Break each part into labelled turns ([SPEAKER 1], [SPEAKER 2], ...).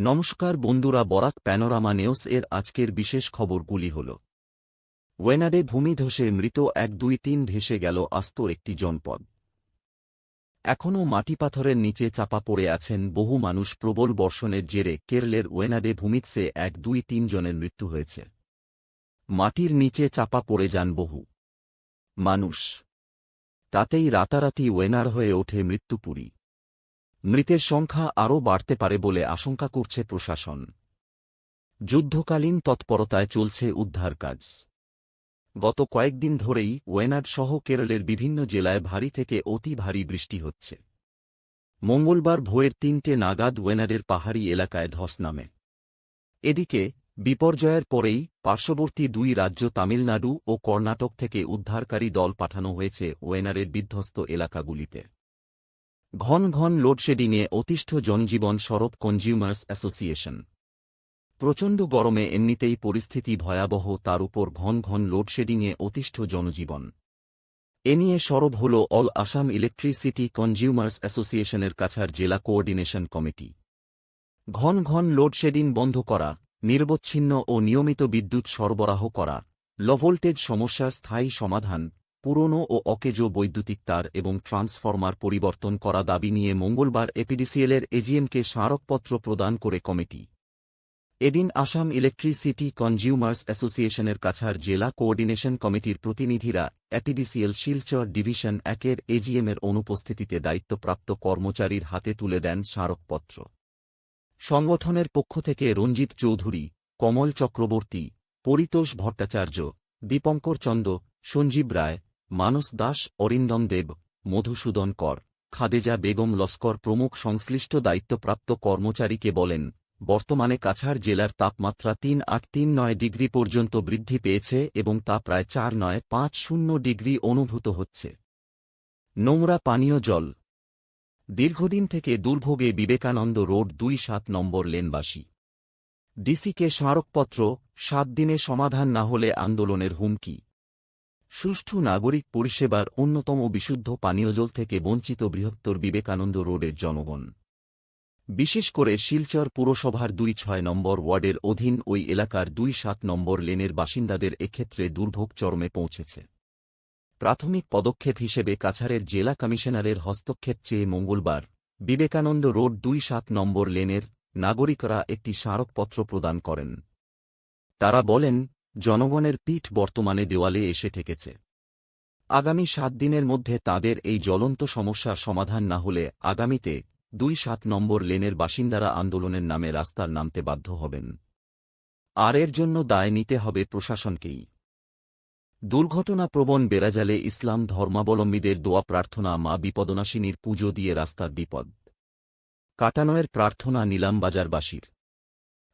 [SPEAKER 1] নমস্কার বন্ধুরা, Barak panorama news এর আজকের বিশেষ খবরগুলি হল। ওয়েনাডে ভূমিধসে মৃত এক দুই তিন ভেসে গেল আস্ত একটি জনপদ। এখনও মাটিপাথরের নিচে চাপা পড়ে আছেন বহু মানুষ প্রবল বর্ষণের জেরে কেরলের ওয়েনাডে ভূমিৎসে এক দুই তিন জনের মৃত্যু হয়েছে। মাটির নিচে চাপা পড়ে যান বহু মানুষ। তাতেই রাতারাতি ওয়েনার হয়ে ওঠে মৃত্যুপুরী। মৃতের সংখ্যা আরও বাড়তে পারে বলে আশঙ্কা করছে প্রশাসন। যুদ্ধকালীন তৎপরতায় চলছে উদ্ধার কাজ। গত কয়েকদিন ধরেই ওয়েনাড সহ কেরলের বিভিন্ন জেলায় ভারী থেকে অতি ভারী বৃষ্টি হচ্ছে। মঙ্গলবার ভোয়ের তিনটে নাগাদ ওয়েনাডের পাহাড়ি এলাকায় ধস নামে। এদিকে, বিপর্যয়ের পরেই পার্শ্ববর্তী দুই রাজ্য তামিলনাড়ু ও কর্ণাটক থেকে উদ্ধারকারী দল পাঠানো হয়েছে ওয়েনারের বিধ্বস্ত এলাকাগুলিতে। ঘন ঘন লোডশেডিংয়ে অতিষ্ঠ জনজীবন সরব কনজিউমার্স অ্যাসোসিয়েশন। প্রচণ্ড গরমে এমনিতেই পরিস্থিতি ভয়াবহ, তার উপর ঘন ঘন লোডশেডিংয়ে অতিষ্ঠ জনজীবন। এ নিয়ে সরব হল অল আসাম ইলেকট্রিসিটি কনজিউমার্স অ্যাসোসিয়েশনের কাছার জেলা কোঅর্ডিনেশন কমিটি। ঘন ঘন লোডশেডিং বন্ধ করা, নির্বচ্ছিন্ন ও নিয়মিত বিদ্যুৎ সরবরাহ করা লভোল্টেজ সমস্যার স্থায়ী সমাধান পুরনো ও অকেজো বৈদ্যুতিক তার এবং ট্রান্সফরমার পরিবর্তন করা দাবি নিয়ে মঙ্গলবার এপিডিসিএলের এজিএমকে স্মারকপত্র প্রদান করে কমিটি। এদিন আসাম ইলেকট্রিসিটি কনজিউমার্স অ্যাসোসিয়েশনের কাছার জেলা কোঅর্ডিনেশন কমিটির প্রতিনিধিরা এপিডিসিএল শিলচর ডিভিশন একের এজিএমের অনুপস্থিতিতে দায়িত্বপ্রাপ্ত কর্মচারীর হাতে তুলে দেন স্মারকপত্র। সংগঠনের পক্ষ থেকে রঞ্জিত চৌধুরী, কমল চক্রবর্তী, পরিতোষ ভট্টাচার্য, দীপঙ্কর চন্দ, সঞ্জীব রায় মানস দাস, অরিন্দম দেব, মধুসূদন কর, খাদেজা বেগম লস্কর প্রমুখ সংশ্লিষ্ট দায়িত্বপ্রাপ্ত কর্মচারীকে বলেন, বর্তমানে কাছাড় জেলার তাপমাত্রা তিন আট তিন নয় ডিগ্রি পর্যন্ত বৃদ্ধি পেয়েছে এবং তা প্রায় চার নয় পাঁচ শূন্য ডিগ্রি অনুভূত হচ্ছে। নোংরা পানীয় জল। দীর্ঘদিন থেকে দুর্ভোগে বিবেকানন্দ রোড দুই সাত নম্বর লেনবাসী। ডিসিকে স্মারকপত্র, সাত দিনে সমাধান না হলে আন্দোলনের হুমকি। সুষ্ঠু নাগরিক পরিষেবার অন্যতম বিশুদ্ধ পানীয় জল থেকে বঞ্চিত বৃহত্তর বিবেকানন্দ রোডের জনগণ। বিশেষ করে শিলচর পুরসভার দুই ছয় নম্বর ওয়ার্ডের অধীন ওই এলাকার দুই সাত নম্বর লেনের বাসিন্দাদের এক্ষেত্রে দুর্ভোগ চরমে পৌঁছেছে। প্রাথমিক পদক্ষেপ হিসেবে কাছাড়ের জেলা কমিশনারের হস্তক্ষেপ চেয়ে মঙ্গলবার বিবেকানন্দ রোড দুই সাত নম্বর লেনের নাগরিকরা একটি স্মারকপত্র প্রদান করেন। তারা বলেন জনগণের পিঠ বর্তমানে দেওয়ালে এসে থেকেছে। আগামী সাত দিনের মধ্যে তাদের এই জ্বলন্ত সমস্যার সমাধান না হলে আগামীতে দুই সাত নম্বর লেনের বাসিন্দারা আন্দোলনের নামে রাস্তার নামতে বাধ্য হবেন। আর এর জন্য দায় নিতে হবে প্রশাসনকেই। দুর্ঘটনাপ্রবণ বেড়াজালে ইসলাম ধর্মাবলম্বীদের দোয়া প্রার্থনা মা বিপদনাশিনীর পুজো দিয়ে রাস্তার বিপদ। কাটানোয়ের প্রার্থনা নিলামবাজারবাসীর।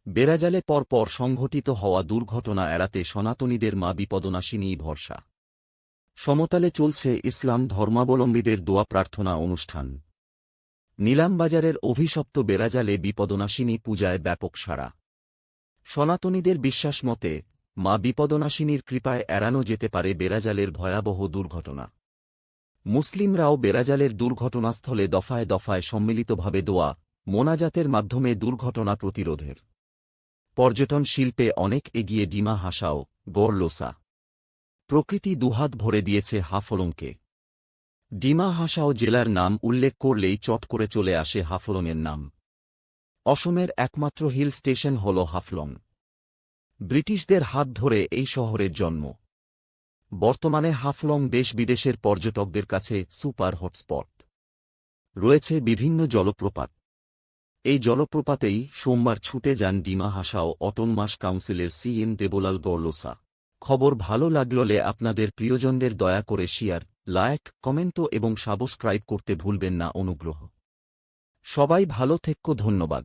[SPEAKER 1] বেড়াজালে পরপর সংঘটিত হওয়া দুর্ঘটনা এড়াতে সনাতনীদের মা বিপদনাশিনীই ভরসা। সমতালে চলছে ইসলাম ধর্মাবলম্বীদের দোয়া প্রার্থনা অনুষ্ঠান। নিলামবাজারের অভিশপ্ত বেড়াজালে বিপদনাশিনী পূজায় ব্যাপক সাড়া। সনাতনীদের বিশ্বাস মতে, মা বিপদনাশিনীর কৃপায় এড়ানো যেতে পারে বেড়াজালের ভয়াবহ দুর্ঘটনা। মুসলিমরাও বেড়াজালের দুর্ঘটনাস্থলে দফায় দফায় সম্মিলিতভাবে দোয়া, মোনাজাতের মাধ্যমে দুর্ঘটনা প্রতিরোধের পর্যটন শিল্পে অনেক এগিয়ে ডিমা হাসাও গড়লোসা প্রকৃতি দুহাত ভরে দিয়েছে হাফলংকে। ডিমা হাসাও জেলার নাম উল্লেখ করলেই চট করে চলে আসে হাফলংয়ের নাম। অসমের একমাত্র হিল স্টেশন হল হাফলং। ব্রিটিশদের হাত ধরে এই শহরের জন্ম। বর্তমানে হাফলং দেশ বিদেশের পর্যটকদের কাছে সুপার হটস্পট। রয়েছে বিভিন্ন জলপ্রপাত। এই জলপ্রপাতেই সোমবার ছুটে যান ডিমা হাসাও অটোনমাস কাউন্সিলের সিএম দেবলাল বরলোসা খবর ভালো লাগলে আপনাদের প্রিয়জনদের দয়া করে শেয়ার, লাইক, কমেন্ট এবং সাবস্ক্রাইব করতে ভুলবেন না অনুগ্রহ। সবাই ভালো থেক্য ধন্যবাদ।